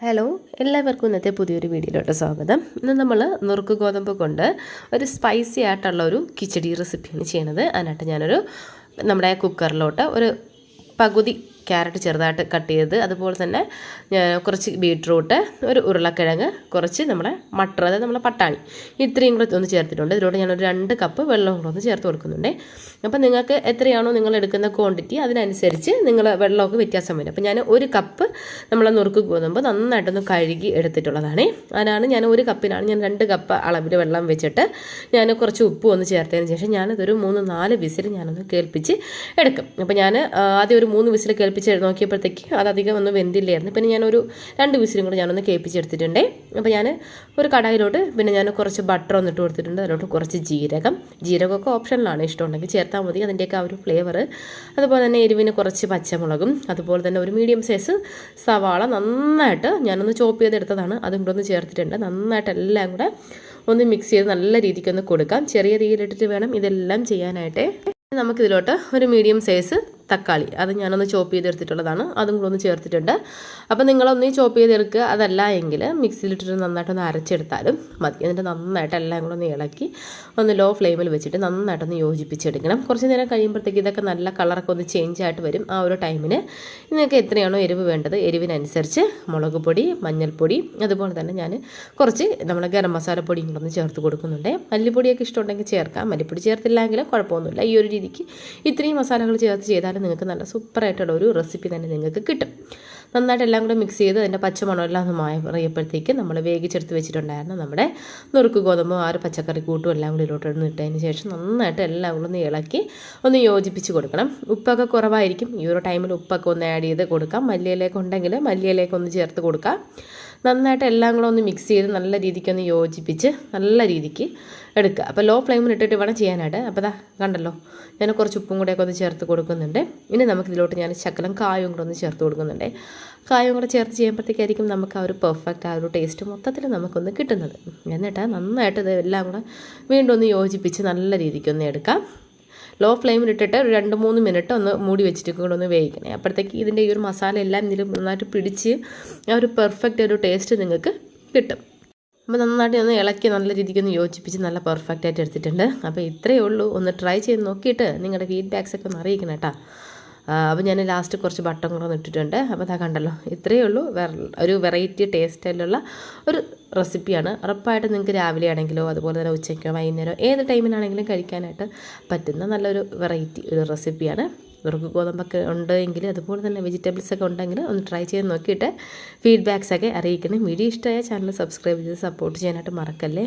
Hello എല്ലാവർക്കും ഇന്നത്തെ പുതിയൊരു വീഡിയോയിലോട്ട് സ്വാഗതം. ഇന്ന് നമ്മൾ നുറുക്ക് ഗോതമ്പ് കൊണ്ട് ഒരു സ്പൈസി ആയിട്ടുള്ള ഒരു കിച്ചടി റെസിപ്പിയാണ് ചെയ്യണത്. അതിനായിട്ട് ഞാനൊരു നമ്മുടെ കുക്കറിലോട്ട് ഒരു പകുതി ക്യാരറ്റ് ചെറുതായിട്ട് കട്ട് ചെയ്ത് അതുപോലെ തന്നെ കുറച്ച് ബീട്രൂട്ട് ഒരു ഉരുളക്കിഴങ്ങ് കുറച്ച് നമ്മുടെ മട്ടർ അതായത് നമ്മുടെ പട്ടാണി. ഇത്രയും കൂടെ ഒന്ന് ചേർത്തിട്ടുണ്ട്. ഇതിലൂടെ ഞാനൊരു രണ്ട് കപ്പ് വെള്ളം കൂടെ ഒന്ന് ചേർത്ത് കൊടുക്കുന്നുണ്ട്. അപ്പോൾ നിങ്ങൾക്ക് എത്രയാണോ നിങ്ങൾ എടുക്കുന്ന ക്വാണ്ടിറ്റി അതിനനുസരിച്ച് നിങ്ങൾ വെള്ളമൊക്കെ വ്യത്യാസം വരും. അപ്പോൾ ഞാൻ ഒരു കപ്പ് നമ്മൾ നുറുക്ക് ഗോതമ്പ് നന്നായിട്ടൊന്ന് കഴുകി എടുത്തിട്ടുള്ളതാണ്. അതിനാണ് ഞാൻ ഒരു കപ്പിനാണ് ഞാൻ രണ്ട് കപ്പ് അളവിൽ വെള്ളം വെച്ചിട്ട് ഞാൻ കുറച്ച് ഉപ്പ് ഒന്ന് ചേർത്തതിന് ശേഷം ഞാനതൊരു മൂന്ന് നാല് വിസിൽ ഞാനൊന്ന് കേൾപ്പിച്ച് എടുക്കും. അപ്പോൾ ഞാൻ ആദ്യം ഒരു മൂന്ന് വിസിൽ കേൾപ്പിച്ച് നോക്കിയപ്പോഴത്തേക്ക് അതധികം ഒന്നും വെന്തില്ലായിരുന്നു. പിന്നെ ഞാനൊരു രണ്ട് വിസിലും കൂടെ ഞാനൊന്ന് കേൾപ്പിച്ചെടുത്തിട്ടുണ്ട്. അപ്പോൾ ഞാൻ ഒരു കടായിലോട്ട് പിന്നെ ഞാൻ കുറച്ച് ബട്ടർ ഒന്നിട്ട് കൊടുത്തിട്ടുണ്ട്. അതിലോട്ട് കുറച്ച് ജീരകം. ജീരകമൊക്കെ ഓപ്ഷനിലാണ് ഇഷ്ടമുണ്ടെങ്കിൽ ചേർത്താൽ മതി. അതിന്റെയൊക്കെ ആ ഒരു ഫ്ലേവർ അതുപോലെ തന്നെ എരിവിന് കുറച്ച് പച്ചമുളകും. അതുപോലെ തന്നെ ഒരു മീഡിയം സൈസ് സവാള നന്നായിട്ട് ഞാനൊന്ന് ചോപ്പ് ചെയ്തെടുത്തതാണ് അതും കൂടെ ഒന്ന് ചേർത്തിട്ടുണ്ട്. നന്നായിട്ട് എല്ലാം കൂടെ ഒന്ന് മിക്സ് ചെയ്ത് നല്ല രീതിക്ക് ഒന്ന് കൊടുക്കാം. ചെറിയ തീയിലിട്ടിട്ട് വേണം ഇതെല്ലാം ചെയ്യാനായിട്ട്. നമുക്കിതിലോട്ട് ഒരു മീഡിയം സൈസ് തക്കാളി. അത് ഞാനൊന്ന് ചോപ്പ് ചെയ്തെടുത്തിട്ടുള്ളതാണ്. അതും കൂടെ ഒന്ന് ചേർത്തിട്ടുണ്ട്. അപ്പോൾ നിങ്ങളൊന്ന് ഈ ചോപ്പ് ചെയ്തെടുക്കുക. അതല്ല എങ്കിൽ മിക്സിയിലിട്ടിട്ട് നന്നായിട്ടൊന്ന് അരച്ചെടുത്താലും മതി. എന്നിട്ട് നന്നായിട്ട് എല്ലാം കൂടെ ഒന്ന് ഇളക്കി ഒന്ന് ലോ ഫ്ലെയിമിൽ വെച്ചിട്ട് നന്നായിട്ടൊന്ന് യോജിപ്പിച്ചെടുക്കണം. കുറച്ച് നേരം കഴിയുമ്പോഴത്തേക്ക് ഇതൊക്കെ നല്ല കളറൊക്കെ ഒന്ന് ചേഞ്ച് ആയിട്ട് വരും ആ ഒരു ടൈമിന് നിങ്ങൾക്ക് എത്രയാണോ എരിവ് വേണ്ടത് എരിവിനനുസരിച്ച് മുളക് പൊടി മഞ്ഞൾപ്പൊടി അതുപോലെ തന്നെ ഞാൻ കുറച്ച് നമ്മുടെ ഗരം മസാലപ്പൊടിയും കൂടെ ഒന്ന് ചേർത്ത് കൊടുക്കുന്നുണ്ട്. മല്ലിപ്പൊടിയൊക്കെ ഇഷ്ടമുണ്ടെങ്കിൽ ചേർക്കാം. മല്ലിപ്പൊടി ചേർത്തില്ലെങ്കിലും കുഴപ്പമൊന്നുമില്ല. ഈ ഒരു രീതിക്ക് ഇത്രയും മസാലകൾ ചേർത്ത് ചെയ്താൽ നിങ്ങൾക്ക് നല്ല സൂപ്പറായിട്ടുള്ള ഒരു റെസിപ്പി തന്നെ നിങ്ങൾക്ക് കിട്ടും. നന്നായിട്ട് എല്ലാം കൂടെ മിക്സ് ചെയ്ത് അതിന്റെ പച്ചമണമെല്ലാം ഒന്ന് മാറിയപ്പോഴത്തേക്ക് നമ്മൾ വേവിച്ചെടുത്ത് വെച്ചിട്ടുണ്ടായിരുന്നു നമ്മുടെ നുറുക്ക് ഗോതമ്പ് ആ ഒരു പച്ചക്കറി കൂട്ടും എല്ലാം കൂടി ഇതിലോട്ട് ഇട്ടതിന് ശേഷം നന്നായിട്ട് എല്ലാം കൂടെ ഒന്ന് ഇളക്കി ഒന്ന് യോജിപ്പിച്ച് കൊടുക്കണം. ഉപ്പൊക്കെ കുറവായിരിക്കും. ഈ ഒരു ടൈമിൽ ഉപ്പൊക്കെ ഒന്ന് ആഡ് ചെയ്ത് കൊടുക്കാം. മല്ലിയിലേക്ക് ഉണ്ടെങ്കിൽ മല്ലിയിലേക്ക് ഒന്ന് ചേർത്ത് കൊടുക്കാം. നന്നായിട്ട് എല്ലാം കൂടെ ഒന്ന് മിക്സ് ചെയ്ത് നല്ല രീതിക്ക് ഒന്ന് യോജിപ്പിച്ച് നല്ല രീതിക്ക് എടുക്കുക. അപ്പോൾ ലോ ഫ്ലെയിമിൽ ഇട്ടിട്ട് വേണം ചെയ്യാനായിട്ട്. അപ്പോൾ ദാ കണ്ടല്ലോ ഞാൻ കുറച്ച് ഉപ്പും കൂടെയൊക്കെ ഒന്ന് ചേർത്ത് കൊടുക്കുന്നുണ്ട്. ഇനി നമുക്ക് ഇതിലോട്ട് ഞാൻ ശകലം കായും കൂടെ ഒന്ന് ചേർത്ത് കൊടുക്കുന്നുണ്ട്. കായും കൂടെ ചേർത്ത് ചെയ്യുമ്പോഴത്തേക്കായിരിക്കും നമുക്ക് ആ ഒരു പെർഫെക്റ്റ് ആ ഒരു ടേസ്റ്റ് മൊത്തത്തിൽ നമുക്കൊന്ന് കിട്ടുന്നത്. എന്നിട്ട് നന്നായിട്ട് ഇതെല്ലാം കൂടെ വീണ്ടും ഒന്ന് യോജിപ്പിച്ച് നല്ല രീതിക്ക് ഒന്ന് എടുക്കാം. ലോ ഫ്ലെയിമിൽ ഇട്ടിട്ട് ഒരു രണ്ട് മൂന്ന് മിനിറ്റ് ഒന്ന് മൂടി വെച്ചിട്ട് കൂടെ ഒന്ന് വേവിക്കണേ. അപ്പോഴത്തേക്ക് ഇതിന്റെ ഈ ഒരു മസാല എല്ലാം ഇതിൽ നന്നായിട്ട് പിടിച്ച് ആ ഒരു പെർഫെക്റ്റ് ഒരു ടേസ്റ്റ് നിങ്ങൾക്ക് കിട്ടും. അപ്പോൾ നന്നായിട്ട് ഒന്ന് ഇളക്കി നല്ല രീതിക്ക് ഒന്ന് യോജിപ്പിച്ച് നല്ല പെർഫെക്റ്റ് ആയിട്ട് എടുത്തിട്ടുണ്ട്. അപ്പോൾ ഇത്രയേ ഉള്ളൂ. ഒന്ന് ട്രൈ ചെയ്ത് നോക്കിയിട്ട് നിങ്ങളുടെ ഫീഡ്ബാക്സ് ഒക്കെ ഒന്ന് അറിയിക്കണം കേട്ടോ. അപ്പോൾ ഞാൻ ലാസ്റ്റ് കുറച്ച് ബട്ടൺ കൂടെ ഇട്ടിട്ടുണ്ട്. അപ്പോൾ അതാ കണ്ടല്ലോ ഇത്രയേ ഉള്ളൂ. ഒരു വെറൈറ്റി ടേസ്റ്റിലുള്ള ഒരു റെസിപ്പിയാണ് ഉറപ്പായിട്ട് നിങ്ങൾക്ക് രാവിലെ ആണെങ്കിലോ അതുപോലെ തന്നെ ഉച്ചയ്ക്കോ വൈകുന്നേരമോ ഏത് ടൈമിലാണെങ്കിലും കഴിക്കാനായിട്ട് പറ്റുന്ന നല്ലൊരു വെറൈറ്റി ഒരു റെസിപ്പിയാണ് ഇവർക്ക് ഗോതമ്പൊക്കെ ഉണ്ടെങ്കിൽ അതുപോലെ തന്നെ വെജിറ്റബിൾസ് ഒക്കെ ഉണ്ടെങ്കിൽ ഒന്ന് ട്രൈ ചെയ്ത് നോക്കിയിട്ട് ഫീഡ്ബാക്സ് ഒക്കെ അറിയിക്കണം. വീഡിയോ ഇഷ്ടമായ ചാനൽ സബ്സ്ക്രൈബ് ചെയ്ത് സപ്പോർട്ട് ചെയ്യാനായിട്ട് മറക്കല്ലേ?